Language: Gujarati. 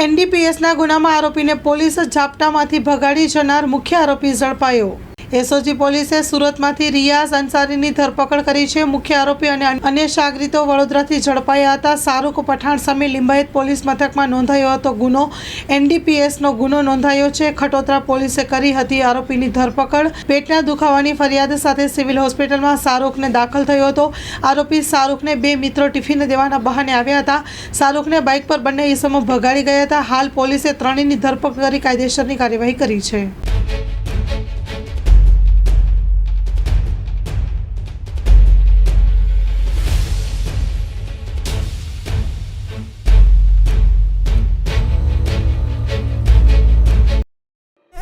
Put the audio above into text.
એનડીપીએસના ગુનામાં આરોપીને પોલીસ ઝાપટામાંથી ભગાડી જનાર મુખ્ય આરોપી ઝડપાયો. એસઓજી પોલીસે સુરતમાંથી રિયાઝ અંસારીની ધરપકડ કરી છે. મુખ્ય આરોપી અને અન્ય સાગરીતો વડોદરાથી ઝડપાયા હતા. શાહરૂખ પઠાણ સામે લિંબાયત પોલીસ મથકમાં નોંધાયો હતો ગુનો. એનડીપીએસનો ગુનો નોંધાયો છે. ખટોતરા પોલીસે કરી હતી આરોપીની ધરપકડ. પેટના દુખાવાની ફરિયાદ સાથે સિવિલ હોસ્પિટલમાં શાહરૂખને દાખલ થયો હતો. આરોપી શાહરૂખને બે મિત્રો ટિફિન દેવાના બહાને આવ્યા હતા. શાહરૂખને બાઇક પર બંને ઈસમો ભગાડી ગયા હતા. હાલ પોલીસે ત્રણેયની ધરપકડ કરી કાયદેસરની કાર્યવાહી કરી છે.